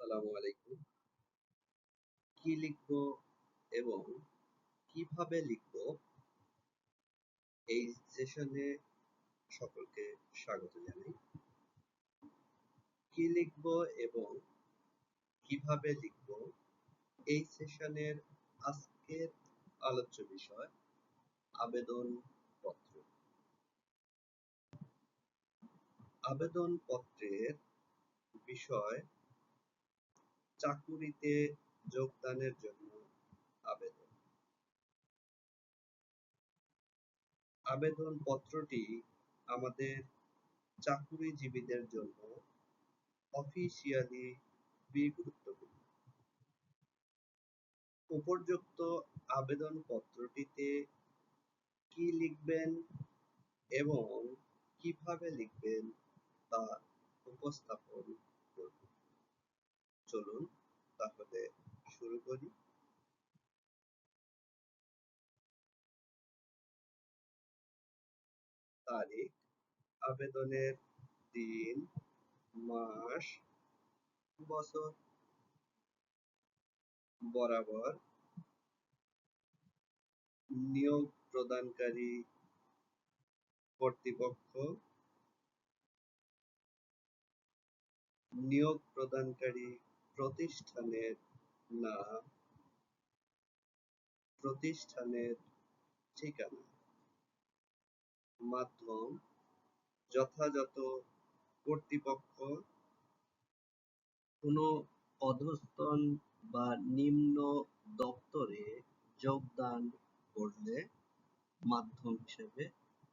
আসসালামু আলাইকুম। কি লিখব এবং কীভাবে লিখব? এই সেশনে সকলকে স্বাগত জানাই। কি লিখব এবং কীভাবে লিখব? এই সেশনের আজকের আলোচ্য বিষয় আবেদন পত্র আবেদন পত্রের বিষয় চাকুরিতে যোগদানের জন্য আবেদন। আবেদন পত্রটি আমাদের চাকুরিজীবীদের জন্য অফিসিয়ালি খুবই গুরুত্বপূর্ণ উপর্যুক্ত আবেদন পত্রটিতে কি লিখবেন এবং কীভাবে লিখবেন তা উপস্থাপন চলুন তাহলে শুরু করি। তারিখ, আবেদনের দিন, মাস, বছর, বরাবর, নিয়োগ প্রদানকারী কর্তৃপক্ষ, নিয়োগ প্রদানকারী প্রতিষ্ঠানের নাম প্রতিষ্ঠানের ঠিকানা, মাধ্যম যথাযথ কর্তৃপক্ষ, কোনো অধস্তন বা নিম্ন দপ্তরে যোগদান করলে মাধ্যম হিসেবে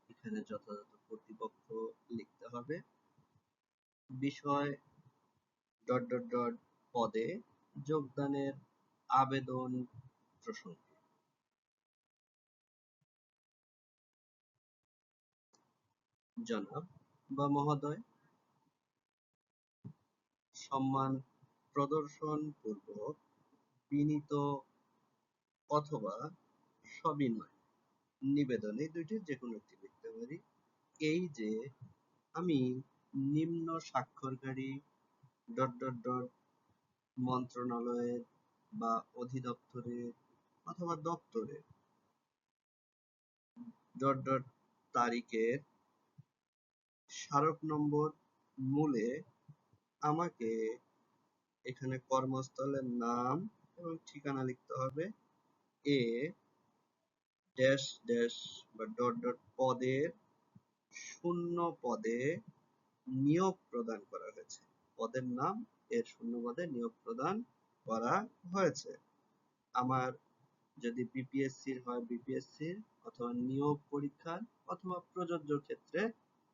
এখানে যথাযথ কর্তৃপক্ষ লিখতে হবে। বিষয় ডট ডট ডট পদে যোগদানের আবেদন প্রসঙ্গে। জনাব বা মহোদয়, সম্মান প্রদর্শন পূর্বক বিনীত অথবা সবিনয় নিবেদনে দুইটির যে কোনো একটি লিখতে পারি। এই যে, আমি নিম্ন স্বাক্ষরকারী ডট ডট ডট মন্ত্রণালয়ের বা অধিদপ্তরের অথবা দপ্তরের তারিখের স্মারক নম্বর মূলে আমাকে এখানে কর্মস্থলের নাম এবং ঠিকানা লিখতে হবে। এ ড্যাশ ড্যাশ বা ডট ডট পদের শূন্য পদে নিয়োগ প্রদান করা হয়েছে। পদের নাম এর শূন্য পদে নিয়োগ প্রদান করা হয়েছে। আমার যদি বিপিএসসির হয় বিপিএসসির অথবা নিয়োগ পরীক্ষার অথবা প্রযোজ্য ক্ষেত্রে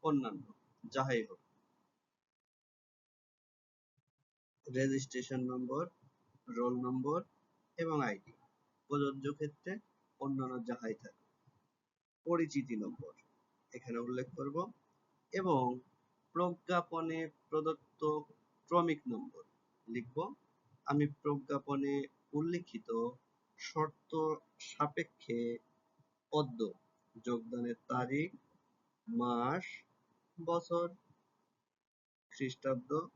অন্যান্য যাহাই হোক। রেজিস্ট্রেশন নম্বর, রোল নম্বর এবং আইডি প্রযোজ্য ক্ষেত্রে অন্যান্য যাহাই থাকে। পরিচিতি নম্বর, এখানে উল্লেখ করব এবং প্রজ্ঞাপনে প্রদত্ত ক্রমিক নম্বর। লিখব, আমি প্রজ্ঞাপনে উল্লিখিত শর্ত সাপেক্ষে পদ্ম। যোগদানের তারিখ, মাস, বছর, খ্রিস্টাব্দ,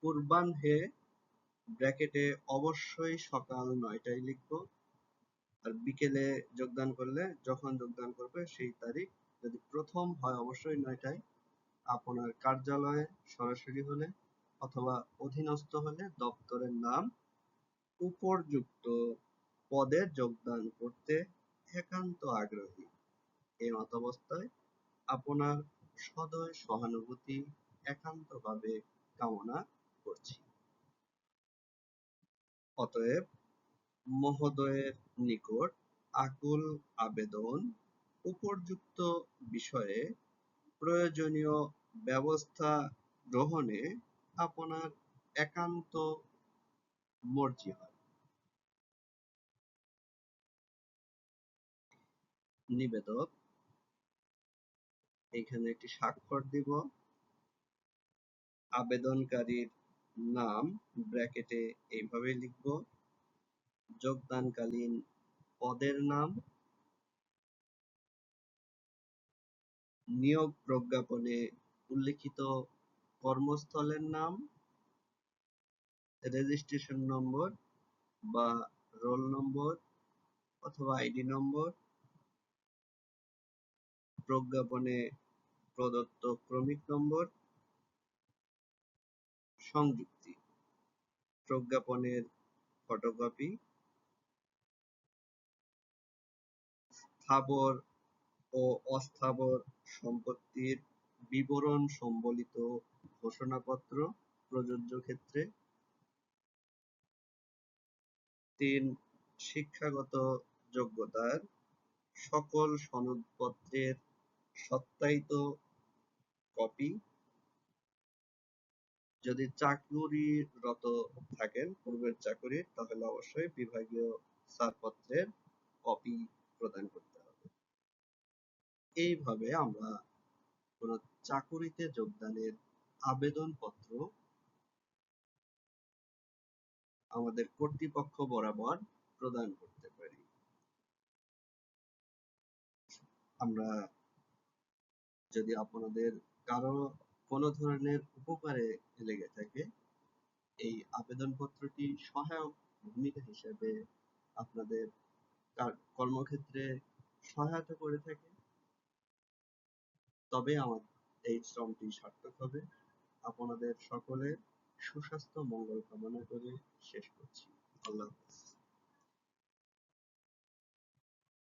পূর্বাহ্নে ব্র্যাকেটে অবশ্যই সকাল নয়টায় লিখব। আর বিকেলে যোগদান করলে, যখন যোগদান করবে সেই তারিখ, যদি প্রথম হয় অবশ্যই নয়টায়। আপনার কার্যালয়ে সরাসরি হলে অথবা অধীনস্থ হলে দপ্তরের নাম উপরযুক্ত পদে যোগদান করতে একান্ত আগ্রহী। এই মতাবস্থায় আপনার সদয় সহানুভূতি একান্তভাবে কামনা করছি। অতএব মহোদয়ের নিকট আকুল আবেদন, উপর্যুক্ত বিষয়ে প্রয়োজনীয় ব্যবস্থা গ্রহণে আপনার একান্ত মর্জি হয়। নিবেদক, এখানে একটি স্বাক্ষর দিব। আবেদনকারীর নাম ব্র্যাকেটে এইভাবে লিখব। যোগদানকালীন পদের নাম। নিয়োগ প্রজ্ঞাপনে উল্লিখিত কর্মস্থলের নাম রেজিস্ট্রেশন নম্বর বা রোল নম্বর অথবা আইডি নম্বর প্রজ্ঞাপনে প্রদত্ত ক্রমিক নম্বর সংযুক্তি, প্রজ্ঞাপনের ফটোকপি স্থাবর ও অস্থাবর সম্পত্তির বিবরণ সম্বলিত ঘোষণাপত্র প্রযোজ্য ক্ষেত্রে। তিন, শিক্ষাগত যোগ্যতার সকল সনদপত্রের সত্যায়িত কপি যদি চাকুরিরত থাকেন, পূর্বের চাকুরির তাহলে অবশ্যই বিভাগীয় ছাড়পত্রের কপি প্রদান করতে হবে। এইভাবে আমরা কোন চাকুরিতে যোগদানের আবেদনপত্র আমাদের কর্তৃপক্ষ বরাবর প্রদান করতে পারি। আমরা যদি আপনাদের কারও কোনো ধরনের উপকারে লেগে থাকে, এই আবেদনপত্রটি সহায়ক ভূমিকা হিসেবে আপনাদের কর্মক্ষেত্রে সহায়তা করে থাকে। তবে আমার এই শ্রমটি সার্থক হবে। আপনাদের সকলের সুস্বাস্থ্য মঙ্গল কামনা করে শেষ করছি। আল্লাহ হাফেজ।